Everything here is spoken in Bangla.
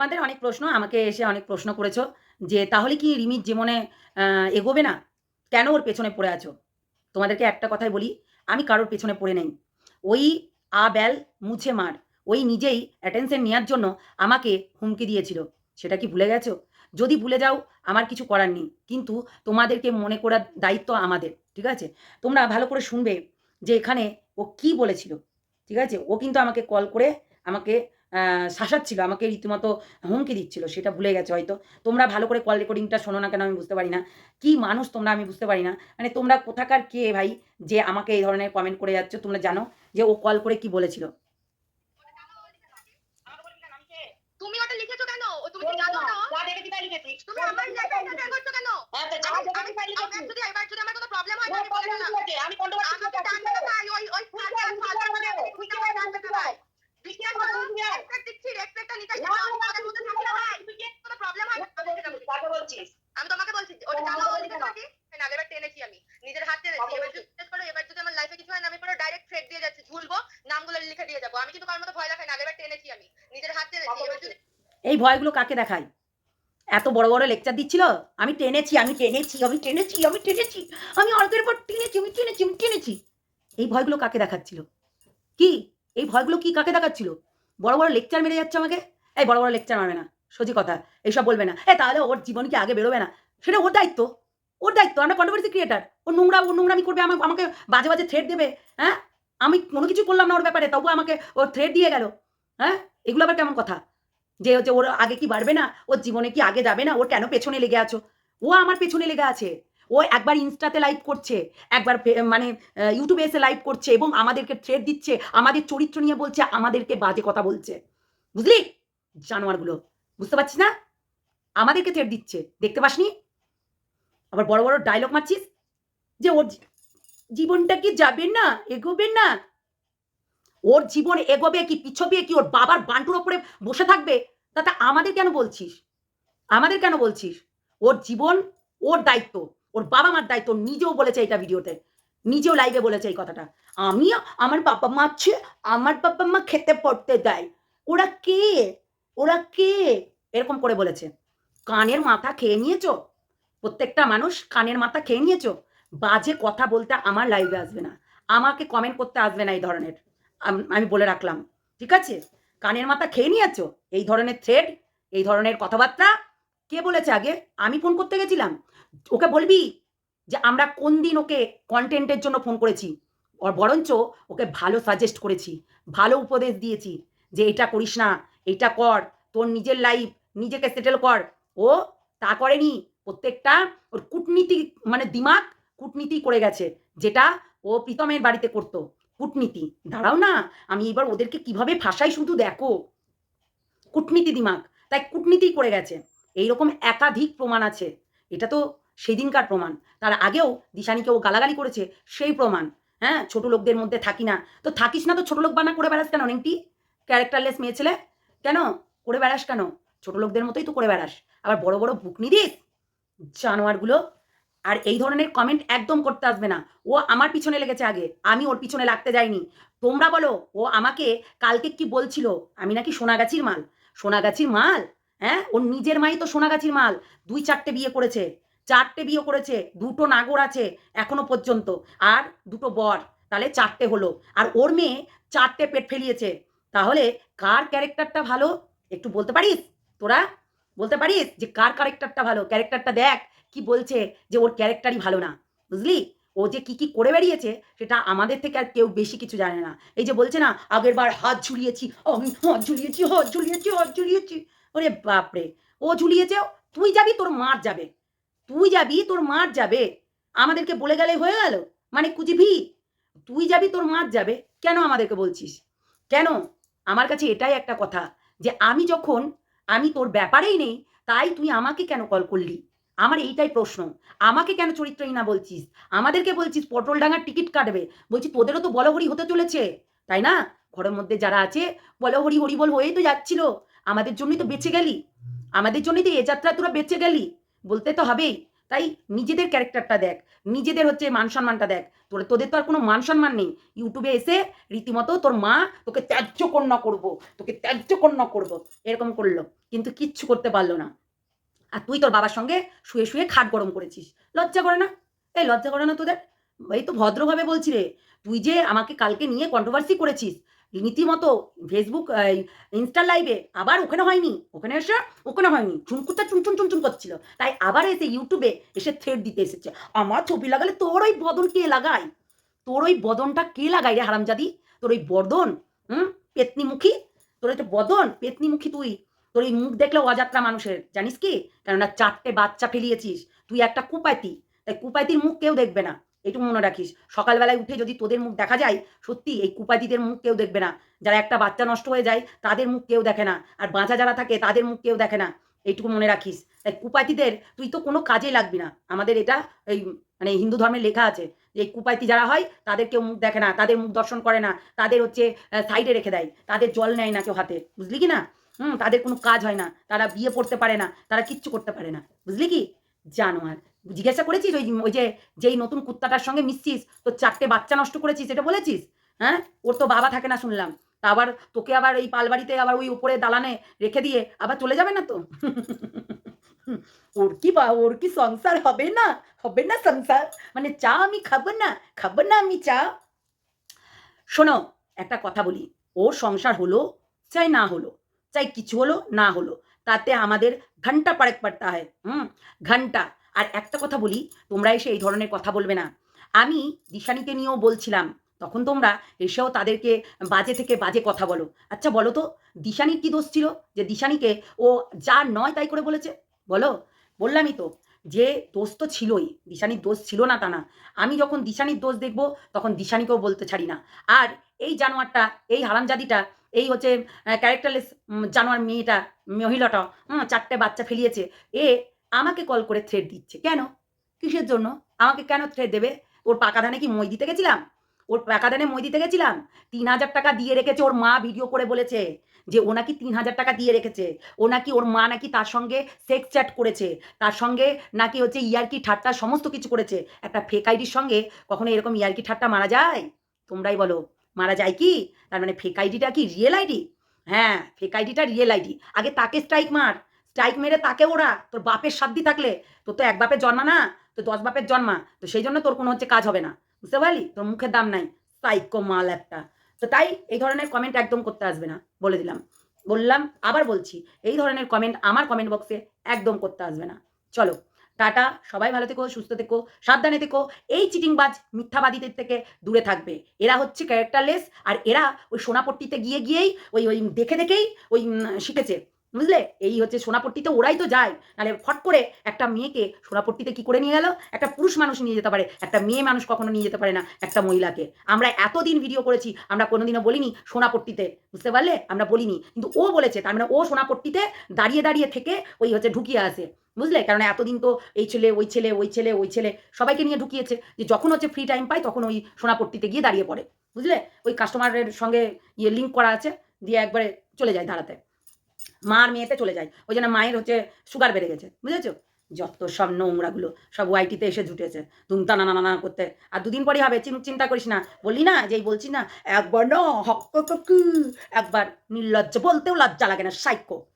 তোমাদের অনেক প্রশ্ন, আমাকে এসে অনেক প্রশ্ন করেছ যে তাহলে কি রিমির জীবনে এগোবে না? কেন ওর পেছনে পড়ে আছো? তোমাদেরকে একটা কথাই বলি, আমি কারোর পেছনে পড়ে নেই। ওই আ ব্যাল মুছে মার, ওই নিজেই অ্যাটেনশন নেওয়ার জন্য আমাকে হুমকি দিয়েছিল। সেটা কি ভুলে গেছো? যদি ভুলে যাও, আমার কিছু করার নেই। কিন্তু তোমাদেরকে মনে করার দায়িত্ব আমাদের, ঠিক আছে? তোমরা ভালো করে শুনবে যে এখানে ও কি বলেছিল, ঠিক আছে? ও কিন্তু আমাকে কল করে আমাকে শাসাচ্ছিল আমাকে রীতিমতো হুমকি দিচ্ছিল সেটা ভুলে গেছে হয়তো। তোমরা ভালো করে কল রেকর্ডিংটা শোনো না কেন আমি বুঝতে পারি না। কি মানুষ তোমরা আমি বুঝতে পারি না। মানে তোমরা কোথাকার কে ভাই যে আমাকে এই ধরনের কমেন্ট করে যাচ্ছ তোমরা জানো যে ও কল করে কি বলেছিল? তুমি ওটা লিখেছো কেন? তুমি জানো না? তুমি আমার জায়গায় এটা করছ কেন আমি আমি আমি যদি এবার যদি আমার কোনো প্রবলেম হয় আমি বলে দিলাম আমাকে জানতে হবে ভাই ওই ওই ফাঁকে ফাঁকে মানে বুঝতে পারে জানতে হবে ভাই বিকিয়া বলো রেসপেক্ট দিচ্ছি রেসপেক্টটা নিতে চাই আমাদের মধ্যে থাকে না ভাই কোনো প্রবলেম হয় আমি সেটা বলছি। আমি তোমাকে বলছি ওটা জানো ও লিখেছো নাকি না এবার টেনেছি আমি নিজের হাত টেনেছি এবার যদি জিজ্ঞেস করো এবার যদি আমার লাইফে কিছু হয় না আমি পুরো ডাইরেক্ট থ্রেট দিয়ে যাচ্ছি ঝুলবো নামগুলো লিখে দিয়ে যাব আমি কিন্তু কারোর মতো ভয় দেখাই না এবার টেনেছি আমি নিজের হাত টেনেছি এবার যদি এই ভয়গুলো কাকে দেখায়? এত বড় বড় লেকচার দিচ্ছিল? আমি টেনেছি আমি টেনেছি আমি টেনেছি আমি টেনেছি, আমি অর্ধের পর টেনেছি, আমি টেনেছি আমি টেনেছি। এই ভয়গুলো কাকে দেখাচ্ছিল? কি? এই ভয়গুলো কি কাকে দেখাচ্ছিল? বড় বড় লেকচার মেরে যাচ্ছে আমাকে? এই বড় বড় লেকচার মারবে না, সোজি কথা, এইসব বলবে না। এ তাহলে ওর জীবন কি আগে বেরোবে না? সেটা ওর দায়িত্ব ওর দায়িত্ব, আমরা কন্ট্রোভার্সি ক্রিয়েটার ও নোংরা ও নোংরামি করবে, আমাকে আমাকে বাজে বাজে থ্রেড দেবে হ্যাঁ? আমি কোনো কিছু করলাম না ওর ব্যাপারে তবু আমাকে ওর থ্রেড দিয়ে গেল হ্যাঁ? এগুলো আবার কেমন কথা? যে হচ্ছে ওর আগে কি বাড়বে না? ওর জীবনে কি আগে যাবে না? ওর কেন পেছনে লেগে আছো? ও আমার পেছনে লেগে আছে। ও একবার ইনস্টাতে লাইভ করছে, একবার মানে ইউটিউবে এসে লাইভ করছে এবং আমাদেরকে থ্রেড দিচ্ছে, আমাদের চরিত্র নিয়ে বলছে, আমাদেরকে বাজে কথা বলছে। বুঝলি? জানোয়ারগুলো। বুঝতে পারছিস না? আমাদেরকে থ্রেড দিচ্ছে। দেখতে পাসনি? আবার বড় বড় ডায়লগ মারছিস? যে ওর জীবনটা কি যাবে না? এগোবে না? ওর জীবন এগোবে কি পিছবে কি ওর বাবার বান্টুর ওপরে বসে থাকবে? তাতে আমাদের কেন বলছিস? আমাদের কেন বলছিস? ওর জীবন ওর দায়িত্ব, ওর বাবা মার দায়িত্ব নিজেও বলেছে এটা ভিডিওতে। নিজেও লাইভে বলেছে এই কথাটা। আমি, আমার বাবা মা আছে, আমার বাবা মা খেতে পড়তে দেয়। ওরা কে? ওরা কে? এরকম করে বলেছে। কানের মাথা খেয়ে নিয়েছো? প্রত্যেকটা মানুষ কানের মাথা খেয়ে নিয়েছো? বাজে কথা বলতে আমার লাইভে আসবে না। আমাকে কমেন্ট করতে আসবে না এই ধরনের। আম- বলে রাখলাম। ঠিক আছে? কানের মাথা খেয়ে নিয়েছো? এই ধরনের থ্রেড এই ধরনের কথাবার্তা? কে বলেছে আগে? আমি ফোন করতে গেছিলাম। ওকে বলবি যে আমরা কোন দিন ওকে কন্টেন্টের জন্য ফোন করেছি? বরঞ্চ ওকে ভালো সাজেস্ট করেছি। ভালো উপদেশ দিয়েছি যে এটা করিস না, এটা কর, তোর নিজের লাইফ নিজেকে সেটেল কর। ও তা করেনি। প্রত্যেকটা ওর কূটনীতি মানে দিমাগ কূটনীতি করে গেছে, যেটা ও প্রীতমের বাড়িতে করতো। কূটনীতি। দাঁড়াও না, আমি এবার ওদেরকে কীভাবে ফাঁসাই শুধু দেখো? কূটনীতি দিমাগ। তাই কূটনীতি করে গেছে। এইরকম একাধিক প্রমাণ আছে। এটা তো সেদিনকার প্রমাণ। তার আগেও দিশানিকে ও গালাগালি করেছে, সেই প্রমাণ। হ্যাঁ ছোট লোকদের মধ্যে থাকি না। তো থাকিস না তো ছোট লোক বানা, করে বেড়াস কেন অনেকটি ক্যারেক্টারলেস মেয়ে ছেলে। কেন? করে বেড়াস কেন? ছোট লোকদের মতোই তো করে বেড়াস। আবার বড় বড় বুকনি দিস জানোয়ারগুলো আর এই ধরনের কমেন্ট একদম করতে আসবে না। ও আমার পিছনে লেগেছে আগে, আমি ওর পিছনে লাগতে যাইনি। তোমরা বলো, ও আমাকে কালকে কি বলছিল? আমি নাকি সোনাগাছির মাল। সোনাগাছির মাল? হ্যাঁ? ওর নিজের মাই তো সোনাগাছির মাল। দুই চারটে বিয়ে করেছে, চারটে বিয়ে করেছে, দুটো নাগর আছে এখনও পর্যন্ত। আর দুটো বর, তাহলে চারটে হলো। আর ওর মেয়ে চারটে পেট ফেলিয়েছে। তাহলে কার ক্যারেক্টারটা ভালো? একটু বলতে পারিস? তোরা? বলতে পারিস যে কার ক্যারেক্টারটা ভালো? ক্যারেক্টারটা দেখ। কি বলছে যে ওর ক্যারেক্টারই ভালো না, বুঝলি? ও যে কি কি করে বেরিয়েছে সেটা আমাদের থেকে আর কেউ বেশি কিছু জানে না। এই যে বলছে না, আগের বার হাত ঝুলিয়েছি হাত ঝুলিয়েছি হাত ঝুলিয়েছি হাত ঝুলিয়েছি। ওরে বাপরে, ও ঝুলিয়েছে, তুই যাবি, তোর মার যাবে। তুই যাবি, তোর মার যাবে। আমাদেরকে বলে গেলে হয়ে গেল? মানে কুচিভি তুই যাবি, তোর মার যাবে। কেন আমাদেরকে বলছিস? কেন? আমার কাছে এটাই একটা কথা যে আমি যখন, আমি তোর ব্যাপারেই নেই, তাই তুই আমাকে কেন কল করলি? আমার এইটাই প্রশ্ন। আমাকে কেন চরিত্রহীন না বলছিস? আমাদেরকে বলছিস পটল ডাঙার টিকিট কাটবে। বলছি তোদেরও তো বলহরি হতে চলেছে। তাই না? ঘরের মধ্যে যারা আছে, বলহরি হরিবল হয়েই তো যাচ্ছিল। আমাদের জন্যই তো বেঁচে গেলি। আমাদের জন্যই তো এ যাত্রা তোরা বেঁচে গেলি। বলতে তো হবেই। তাই নিজেদের ক্যারেক্টারটা দেখ। নিজেদের হচ্ছে মান সম্মানটা দেখ। তোর, তোদের তো আর কোনো মান সম্মান নেই। ইউটিউবে এসে রীতিমতো তোর মা তোকে ত্যায্য কন্যা করব। তোকে ত্যায্য কন্যা করব। এরকম করল। কিন্তু কিচ্ছু করতে পারল না। আর তুই তোর বাবার সঙ্গে শুয়ে শুয়ে খাট গরম করেছিস। লজ্জা করে না? এই লজ্জা করে না তোদের? এই তো ভদ্রভাবে বলছি রে, তুই যে আমাকে কালকে নিয়ে কন্ট্রোভার্সি করেছিস, রীতিমতো ফেসবুক ইনস্টা লাইভে আবার ওখানে হয়নি, ওখানে এসে ওখানে হয়নি চুনকুটা চুনচুন চুনচুন করছিল। তাই আবার এসে ইউটিউবে এসে থ্রেড দিতে এসেছে। আমার ছবি লাগালে তোর ওই বদন কে লাগায়? তোর ওই বদনটা কে লাগায় রে হারামজাদি? তোর ওই বদন, হুম? পেতনিমুখী? তোর একটা বদন, পেতনিমুখী তুই? তোর এই মুখ দেখলে অযাত্রা মানুষের, জানিস কি? কেননা চারটে বাচ্চা ফেলিয়েছিস, তুই একটা কুপাইতি, তাই কুপাইতির মুখ কেউ দেখবে না এটুকু মনে রাখিস। সকালবেলায় উঠে যদি তোদের মুখ দেখা যায়, সত্যি এই কুপাইতিদের মুখ কেউ দেখবে না। যারা একটা বাচ্চা নষ্ট হয়ে যায়, তাদের মুখ কেউ দেখে না। আর বাঁচা যারা থাকে, তাদের মুখ কেউ দেখে না, এইটুকু মনে রাখিস। তাই কুপাইতিদের, তুই তো কোনো কাজে লাগবি না। আমাদের এটা এই মানে হিন্দু ধর্মে লেখা আছে যে কুপাইতি যারা হয়, তাদের কেউ মুখ দেখে না, তাদের মুখ দর্শন করে না, তাদের হচ্ছে সাইডে রেখে দেয়, তাদের জল নেয় না কেউ হাতে, বুঝলি কি না? হুম, তাদের কোনো কাজ হয় না। তারা বিয়ে পড়তে পারে না, তারা কিচ্ছু করতে পারে না। বুঝলি কি? জানো আর, জিজ্ঞাসা করেছিস ওই ওই যে, যেই নতুন কুত্তাটার সঙ্গে মিশছিস? তোর চারটে বাচ্চা নষ্ট করেছিস, এটা বলেছিস? হ্যাঁ? ওর তো বাবা থাকে না শুনলাম। তা আবার তোকে আবার এই পালবাড়িতে আবার ওই উপরে দালানে রেখে দিয়ে আবার চলে যাবে না তো? ওর কি বা, ওর কি সংসার হবে না? হবে না সংসার? মানে চা আমি খাব না খাব না আমি চা? শোনো, একটা কথা বলি। ওর সংসার হলো, চাই না হলো চাই কিছু হলো, না হলো, তাতে আমাদের ঘণ্টা পারেক পারতা হয়, হুম? ঘণ্টা। আর একটা কথা বলি, তোমরা এসে এই ধরনের কথা বলবে না। আমি দিশানিকে নিয়েও বলছিলাম, তখন তোমরা এসেও তাদেরকে বাজে থেকে বাজে কথা বলো। আচ্ছা বলো তো, দিশানির কি দোষ ছিল? যে দিশানিকে ও যা নয় তাই করে বলেছে? বলো, বললামই তো, যে দোষ তো ছিলই, দিশানির দোষ ছিল না তা না। আমি যখন দিশানির দোষ দেখব, তখন দিশানিকেও বলতে ছাড়ি না। আর এই জানোয়ারটা, এই হারামজাদিটা এই হচ্ছে ক্যারেক্টারলেস জানোয়ার মেয়েটা, মহিলাটা হুম চারটে বাচ্চা ফেলিয়েছে। এ আমাকে কল করে থ্রেড দিচ্ছে। কেন? কিসের জন্য? আমাকে কেন থ্রেড দেবে? ওর পাকা ধানে কি মই দিতে গেছিলাম? ওর পাকা ধানে মই দিতে গেছিলাম? তিন হাজার টাকা দিয়ে রেখেছে ওর মা ভিডিও করে বলেছে যে, ও নাকি তিন হাজার টাকা দিয়ে রেখেছে। ও নাকি ওর মা নাকি তার সঙ্গে সেক্স চ্যাট করেছে। তার সঙ্গে নাকি হচ্ছে ইয়ারকি ঠাট্টা সমস্ত কিছু করেছে। একটা ফেক আইডির সঙ্গে কখনো এরকম ইয়ারকি ঠাট্টা মারা যায়? তোমরাই বলো। মারা যায় কি? তার মানে ফেক আইডিটা কি? রিয়েল আইডি হ্যাঁ ফেক আইডিটা রিয়েল আইডি আগে তাকে স্ট্রাইক মার। স্ট্রাইক মেরে তাকে ওরা। তোর বাপের সাধ্যি থাকলে। তোর তো এক বাপের জন্মা না। তো দশ বাপের জন্মা। তো সেই জন্য তোর কোনো হচ্ছে কাজ হবে না। বুঝতে পারলি? তোর মুখের দাম নাই। সাইকো মাল একটা। তো তাই এই ধরনের কমেন্ট একদম করতে আসবে না। বলে দিলাম। বললাম, আবার বলছি, এই ধরনের কমেন্ট আমার কমেন্ট বক্সে একদম করতে আসবে না। চলো। টাটা, সবাই ভালো থেকো, সুস্থ থেকো, সাবধানে থেকো। এই চিটিংবাজ মিথ্যাবাদীদের থেকে দূরে থাকবে। এরা হচ্ছে ক্যারেক্টারলেস আর এরা ওই সোনাপট্টিতে গিয়ে গিয়েই ওই ওই দেখে দেখেই ওই শিখেছে। বুঝলে? এই হচ্ছে সোনাপট্টিতে ওরাই তো যায়। নাহলে ফট করে একটা মেয়েকে সোনাপট্টিতে কি করে নিয়ে গেল? একটা পুরুষ মানুষ নিয়ে যেতে পারে। একটা মেয়ে মানুষ কখনো নিয়ে যেতে পারে না একটা মহিলাকে। আমরা এতদিন ভিডিও করেছি, আমরা কোনোদিনও বলিনি সোনাপট্টিতে। বুঝতে পারলে? আমরা বলিনি। কিন্তু ও বলেছে, তার মানে ও সোনাপট্টিতে দাঁড়িয়ে দাঁড়িয়ে থেকে ওই হচ্ছে ঢুকিয়ে আসে। বুঝলে? কারণ এতদিন তো এই ছেলে, ওই ছেলে ওই ছেলে ওই ছেলে সবাইকে নিয়ে ঢুকিয়েছে। যে যখন হচ্ছে ফ্রি টাইম পায়, তখন ওই সোনাপট্টিতে গিয়ে দাঁড়িয়ে পড়ে। বুঝলে? ওই কাস্টমারের সঙ্গে ইয়ে লিঙ্ক করা আছে। দিয়ে একবারে চলে যায় দাঁড়াতে। মার মেয়েতে চলে যায়। ওই জন্য মায়ের হচ্ছে সুগার বেড়ে গেছে। বুঝেছ? যত সব নোংরাগুলো, সব ওয়াইটিতে এসে জুটেছে। তুমতা নানা নানা করতে। আর দুদিন পরই হবে চিন চিন্তা করিস না। বললি না, যেই বলছি না, একবার ন, হক একবার নির্লজ্জ বলতেও লজ্জা লাগে না, সাইকো।